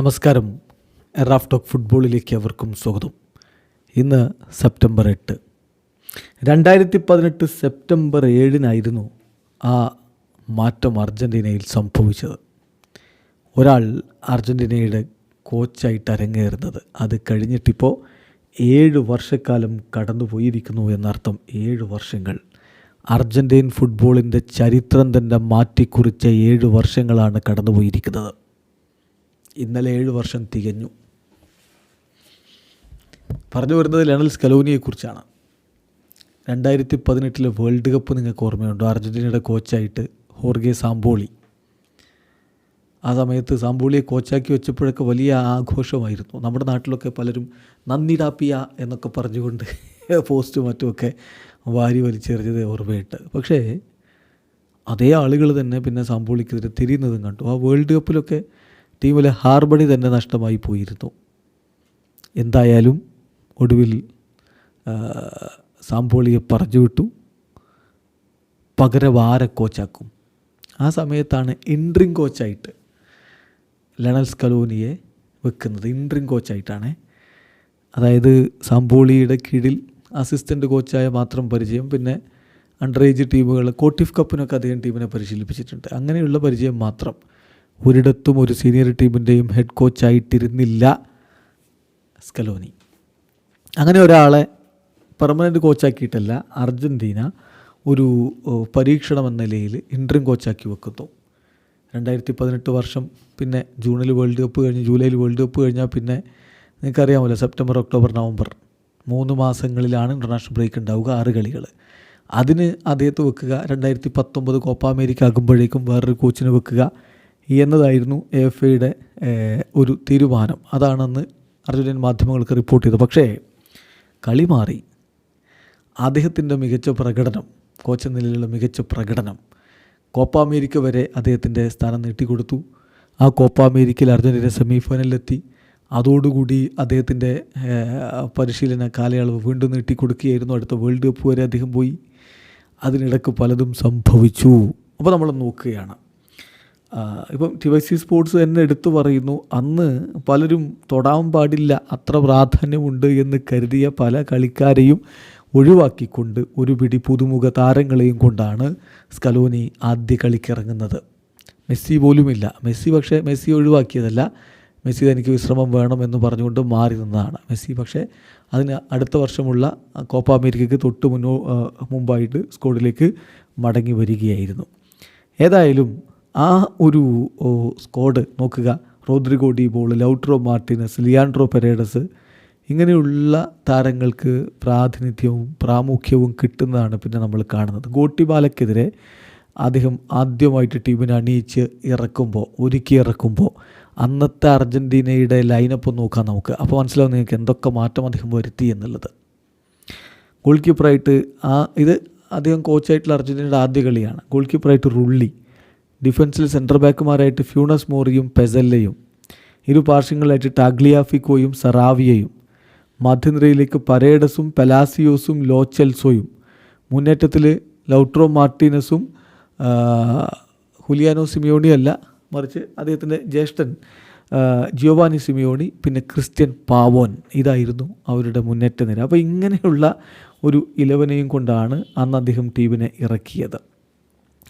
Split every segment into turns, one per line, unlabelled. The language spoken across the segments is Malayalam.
നമസ്കാരം. റാഫ് ടോക്ക് ഫുട്ബോളിലേക്ക് അവർക്കും സ്വാഗതം. ഇന്ന് സെപ്റ്റംബർ എട്ട്. രണ്ടായിരത്തി പതിനെട്ട് സെപ്റ്റംബർ ഏഴിനായിരുന്നു ആ മാറ്റം അർജന്റീനയിൽ സംഭവിച്ചത്. ഒരാൾ അർജന്റീനയുടെ കോച്ചായിട്ട് അരങ്ങേറുന്നത്. അത് കഴിഞ്ഞിട്ടിപ്പോൾ ഏഴ് വർഷക്കാലം കടന്നുപോയിരിക്കുന്നു എന്നർത്ഥം. ഏഴ് വർഷങ്ങൾ. അർജന്റീൻ ഫുട്ബോളിന്റെ ചരിത്രം തന്നെ മാറ്റിക്കുറിച്ച ഏഴ് വർഷങ്ങളാണ് കടന്നുപോയിരിക്കുന്നത്. ഇന്നലെ ഏഴ് വർഷം തികഞ്ഞു. പറഞ്ഞു വരുന്നത് ലണൽ സ്കലോനിയെക്കുറിച്ചാണ്. രണ്ടായിരത്തി പതിനെട്ടിലെ വേൾഡ് കപ്പ് നിങ്ങൾക്ക് ഓർമ്മയുണ്ടോ? അർജന്റീനയുടെ കോച്ചായിട്ട് ഹോർഗെ സാംബോളി. ആ സമയത്ത് സാംബോളിയെ കോച്ചാക്കി വെച്ചപ്പോഴൊക്കെ വലിയ ആഘോഷമായിരുന്നു. നമ്മുടെ നാട്ടിലൊക്കെ പലരും നന്ദി ഡാപ്പിയ എന്നൊക്കെ പറഞ്ഞുകൊണ്ട് പോസ്റ്റും മറ്റുമൊക്കെ വാരി വലിച്ചെറിഞ്ഞത് ഓർമ്മയിട്ട് പക്ഷേ അതേ ആളുകൾ തന്നെ പിന്നെ സാംബോളിക്കെതിരെ തിരിയുന്നതും കണ്ടു. ആ വേൾഡ് കപ്പിലൊക്കെ ടീമിലെ ഹാർമണി തന്നെ നഷ്ടമായി പോയിരുന്നു. എന്തായാലും ഒടുവിൽ സാമ്പോളിയെ പറഞ്ഞു വിട്ടു പകരവാര കോച്ചാക്കും. ആ സമയത്താണ് ഇൻട്രിങ് കോച്ചായിട്ട് ലണൽ സ്കലോനിയെ വെക്കുന്നത്. ഇൻട്രിങ് കോച്ചായിട്ടാണ്. അതായത് സാമ്പോളിയുടെ കീഴിൽ അസിസ്റ്റന്റ് കോച്ചായ മാത്രം പരിചയം പിന്നെ അണ്ടർ ഏജ് ടീമുകൾ കോട്ടിഫ് കപ്പിനൊക്കെ അദ്ദേഹം ടീമിനെ പരിശീലിപ്പിച്ചിട്ടുണ്ട്. അങ്ങനെയുള്ള പരിചയം മാത്രം. ഒരിടത്തും ഒരു സീനിയർ ടീമിന്റെയും ഹെഡ് കോച്ചായിട്ടിരുന്നില്ല സ്കലോനി. അങ്ങനെ ഒരാളെ പെർമനന്റ് കോച്ചാക്കിയിട്ടല്ല അർജന്റീന ഒരു പരീക്ഷണം എന്ന നിലയിൽ ഇൻട്രീം കോച്ചാക്കി വെക്കുന്നു. രണ്ടായിരത്തി പതിനെട്ട് വർഷം പിന്നെ ജൂണിൽ വേൾഡ് കപ്പ് കഴിഞ്ഞ് ജൂലൈയിൽ വേൾഡ് കപ്പ് കഴിഞ്ഞാൽ പിന്നെ നിങ്ങൾക്കറിയാമല്ലോ സെപ്റ്റംബർ ഒക്ടോബർ നവംബർ മൂന്ന് മാസങ്ങളിലാണ് ഇന്റർനാഷണൽ ബ്രേക്ക് ഉണ്ടാവുക ആറ് കളികൾ അതിന് അദ്ദേഹത്തെ വെക്കുക രണ്ടായിരത്തി പത്തൊമ്പത് കോപ്പ അമേരിക്ക ആകുമ്പോഴേക്കും വേറൊരു കോച്ചിന് വെക്കുക എന്നതായിരുന്നു എഫ് ഐയുടെ ഒരു തീരുമാനം. അതാണെന്ന് അർജന്റീൻ മാധ്യമങ്ങൾക്ക് റിപ്പോർട്ട് ചെയ്തു. പക്ഷേ കളി മാറി. അദ്ദേഹത്തിന്റെ മികച്ച പ്രകടനം കോച്ച് നിലയിലുള്ള മികച്ച പ്രകടനം കോപ്പ അമേരിക്ക വരെ അദ്ദേഹത്തിന്റെ സ്ഥാനം നീട്ടിക്കൊടുത്തു. ആ കോപ്പ അമേരിക്കയിൽ അർജന്റീന സെമി ഫൈനലിലെത്തി അതോടുകൂടി അദ്ദേഹത്തിന്റെ പരിശീലന കാലയളവ് വീണ്ടും നീട്ടിക്കൊടുക്കുകയായിരുന്നു. അടുത്ത വേൾഡ് കപ്പ് വരെ അദ്ദേഹം പോയി. അതിനിടക്ക് പലതും സംഭവിച്ചു. അപ്പോൾ നമ്മൾ നോക്കുകയാണ്. ഇപ്പം ടി വൈ സി സ്പോർട്സ് തന്നെ എടുത്തു പറയുന്നു അന്ന് പലരും തൊടാൻ പാടില്ല അത്ര പ്രാധാന്യമുണ്ട് എന്ന് കരുതിയ പല കളിക്കാരെയും ഒഴിവാക്കിക്കൊണ്ട് ഒരു പിടി പുതുമുഖ താരങ്ങളെയും കൊണ്ടാണ് സ്കലോനി ആദ്യ കളിക്കിറങ്ങുന്നത്. മെസ്സി പോലുമില്ല. മെസ്സി പക്ഷേ മെസ്സി ഒഴിവാക്കിയതല്ല. മെസ്സി തനിക്ക് വിശ്രമം വേണമെന്ന് പറഞ്ഞുകൊണ്ട് മാറി നിന്നതാണ് മെസ്സി. പക്ഷേ അതിന് അടുത്ത വർഷമുള്ള കോപ്പ അമേരിക്കയ്ക്ക് തൊട്ട് മുന്നോ മുമ്പായിട്ട് സ്കോഡിലേക്ക് മടങ്ങി വരികയായിരുന്നു. ഏതായാലും ആ ഒരു സ്ക്വാഡ് നോക്കുക. Rodrigo de Paul Lautaro Martinez Leandro Paredes. ഇങ്ങനെയുള്ള താരങ്ങൾക്ക് പ്രാതിനിധ്യവും പ്രാമുഖ്യവും കിട്ടുന്നതാണ് പിന്നെ നമ്മൾ കാണുന്നത്. ഗോട്ടിബാലക്കെതിരെ അദ്ദേഹം ആദ്യമായിട്ട് ടീമിനെ അണിയിച്ച് ഇറക്കുമ്പോൾ ഒരുക്കി ഇറക്കുമ്പോൾ അന്നത്തെ അർജന്റീനയുടെ ലൈനപ്പ് നോക്കാം നമുക്ക്. അപ്പോൾ മനസ്സിലാവും നിങ്ങൾക്ക് എന്തൊക്കെ മാറ്റം അദ്ദേഹം വരുത്തി എന്നുള്ളത്. ഗോൾ കീപ്പറായിട്ട് ആ ഇത് അദ്ദേഹം കോച്ചായിട്ടുള്ള അർജന്റീനയുടെ ആദ്യ കളിയാണ്. ഗോൾ കീപ്പറായിട്ട് റുള്ളി. ഡിഫൻസിൽ സെന്റർ ബാക്കുമാരായിട്ട് ഫ്യൂണസ് മോറിയും പെസല്ലയും. ഇരു പാർശ്വങ്ങളായിട്ട് ടാഗ്ലിയാഫിക്കോയും സറാവിയയും. മധ്യനിരയിലേക്ക് പരേഡസും പെലാസിയോസും ലോച്ചെൽസോയും മുന്നേറ്റത്തിൽ ലൗട്രോ മാർട്ടീനസും ഹുലിയാനോ സിമിയോണി അല്ല മറിച്ച് അദ്ദേഹത്തിന്റെ ജ്യേഷ്ഠൻ ജിയോവാനി സിമിയോണി പിന്നെ ക്രിസ്ത്യൻ പാവോൻ. ഇതായിരുന്നു അവരുടെ മുന്നേറ്റ നിര അപ്പോൾ ഇങ്ങനെയുള്ള ഒരു ഇലവനെയും കൊണ്ടാണ് അന്ന് അദ്ദേഹം ടീമിനെ ഇറക്കിയത്.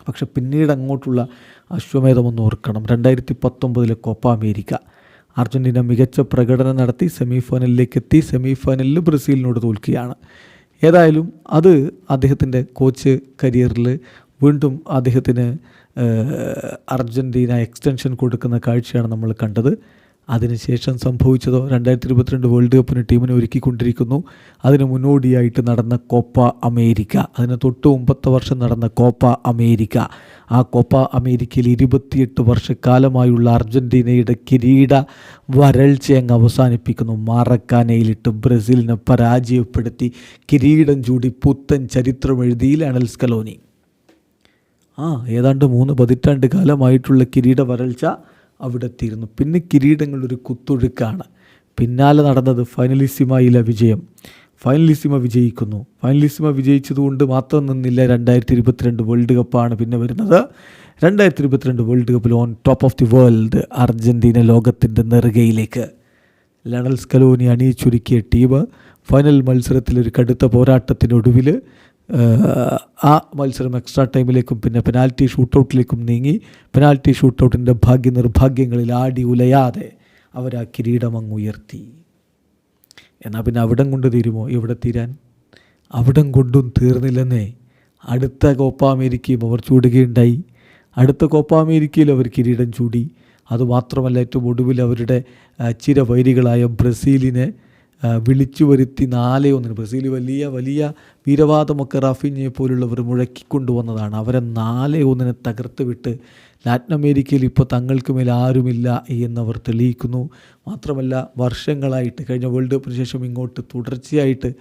പക്ഷെ പിന്നീട് അങ്ങോട്ടുള്ള അശ്വമേധമൊന്ന് ഓർക്കണം. രണ്ടായിരത്തി പത്തൊമ്പതിലെ കോപ്പ അമേരിക്ക. അർജന്റീന മികച്ച പ്രകടനം നടത്തി സെമി ഫൈനലിലേക്ക് എത്തി. സെമി ഫൈനലിൽ ബ്രസീലിനോട് തോൽക്കുകയാണ്. ഏതായാലും അത് അദ്ദേഹത്തിന്റെ കോച്ച് കരിയറിൽ വീണ്ടും അദ്ദേഹത്തിന് അർജന്റീന എക്സ്റ്റൻഷൻ കൊടുക്കുന്ന കാഴ്ചയാണ് നമ്മൾ കണ്ടത്. അതിനുശേഷം സംഭവിച്ചതോ രണ്ടായിരത്തി ഇരുപത്തിരണ്ട് വേൾഡ് കപ്പിന് ടീമിനെ ഒരുക്കിക്കൊണ്ടിരിക്കുന്നു. അതിന് മുന്നോടിയായിട്ട് നടന്ന കോപ്പ അമേരിക്ക. അതിന് തൊട്ട് മുമ്പത്തെ വർഷം നടന്ന കോപ്പ അമേരിക്ക. ആ കോപ്പ അമേരിക്കയിൽ ഇരുപത്തിയെട്ട് വർഷക്കാലമായുള്ള അർജന്റീനയുടെ കിരീട വരൾച്ച അങ്ങ് അവസാനിപ്പിക്കുന്നു. മാറക്കാനയിലിട്ട് ബ്രസീലിനെ പരാജയപ്പെടുത്തി കിരീടം ചൂടി പുത്തൻ ചരിത്രം എഴുതി ലണൽ സ്കലോനി ആ ഏതാണ്ട് മൂന്ന് പതിറ്റാണ്ട് കാലമായിട്ടുള്ള കിരീട വരൾച്ച അവിടെ എത്തിയിരുന്നു പിന്നെ കിരീടങ്ങൾ ഒരു കുത്തൊഴുക്കാണ്. പിന്നാലെ നടന്നത് ഫൈനലിസിമായിലെ വിജയം. ഫൈനലിസിമ വിജയിക്കുന്നു. ഫൈനലിസിമ വിജയിച്ചതുകൊണ്ട് മാത്രം നിന്നില്ല രണ്ടായിരത്തി ഇരുപത്തിരണ്ട് വേൾഡ് കപ്പാണ് പിന്നെ വരുന്നത്. രണ്ടായിരത്തി ഇരുപത്തിരണ്ട് വേൾഡ് കപ്പിൽ on top of the world Argentina ലോകത്തിന്റെ നെറുകയിലേക്ക്. ലണൽ സ്കലോനി അണിയിച്ചൊരുക്കിയ ടീം ഫൈനൽ മത്സരത്തിൽ ഒരു കടുത്ത പോരാട്ടത്തിനൊടുവിൽ ആ മത്സരം എക്സ്ട്രാ ടൈമിലേക്കും പിന്നെ പെനാൽറ്റി ഷൂട്ടൗട്ടിലേക്കും നീങ്ങി. പെനാൽറ്റി ഷൂട്ടൗട്ടിന്റെ ഭാഗ്യ നിർഭാഗ്യങ്ങളിൽ ആടി ഉലയാതെ അവർ ആ കിരീടം അങ്ങ് ഉയർത്തി. എന്നാൽ പിന്നെ അവിടം കൊണ്ട് തീരുമോ? ഇവിടെ തീരാൻ? അവിടം കൊണ്ടും തീർന്നില്ലെന്നേ. അടുത്ത കോപ്പ അമേരിക്കയും അവർ ചൂടുകയുണ്ടായി. അടുത്ത കോപ്പ അമേരിക്കയിൽ അവർ കിരീടം ചൂടി. അതുമാത്രമല്ല ഏറ്റവും ഒടുവിൽ അവരുടെ ചിരവൈരികളായ ബ്രസീലിനെ വിളിച്ചു വരുത്തി നാലേ ഒന്നിന്. ബ്രസീൽ വലിയ വലിയ വീരവാദമൊക്കെ റഫീഞ്ഞയെ പോലുള്ളവർ മുഴക്കിക്കൊണ്ടുവന്നതാണ്. അവരെ നാലേ ഒന്നിനെ തകർത്ത് വിട്ട് ലാറ്റിൻ അമേരിക്കയിൽ ഇപ്പോൾ തങ്ങൾക്ക് മേൽ ആരുമില്ല എന്നവർ തെളിയിക്കുന്നു. മാത്രമല്ല വർഷങ്ങളായിട്ട് കഴിഞ്ഞ വേൾഡ് കപ്പിന് ശേഷം ഇങ്ങോട്ട് തുടർച്ചയായിട്ട്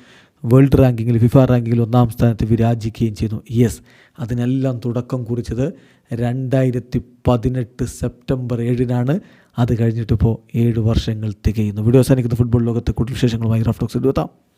വേൾഡ് റാങ്കിങ്ങിൽ ഫിഫ റാങ്കിങ്ങിൽ ഒന്നാം സ്ഥാനത്ത് വിരാജിക്കുകയും ചെയ്യുന്നു യെസ് അതിനെല്ലാം തുടക്കം കുറിച്ചത് രണ്ടായിരത്തി പതിനെട്ട് സെപ്റ്റംബർ ഏഴിനാണ്. അത് കഴിഞ്ഞിട്ടിപ്പോൾ ഏഴ് വർഷങ്ങൾ തികയുന്നു. വീഡിയോ അവസാനിക്കുന്ന ഫുട്ബോൾ ലോകത്തെ കൂടുതൽ വിശേഷങ്ങളുമായി റഫ്റ്റോക്സ് എടുത്താം.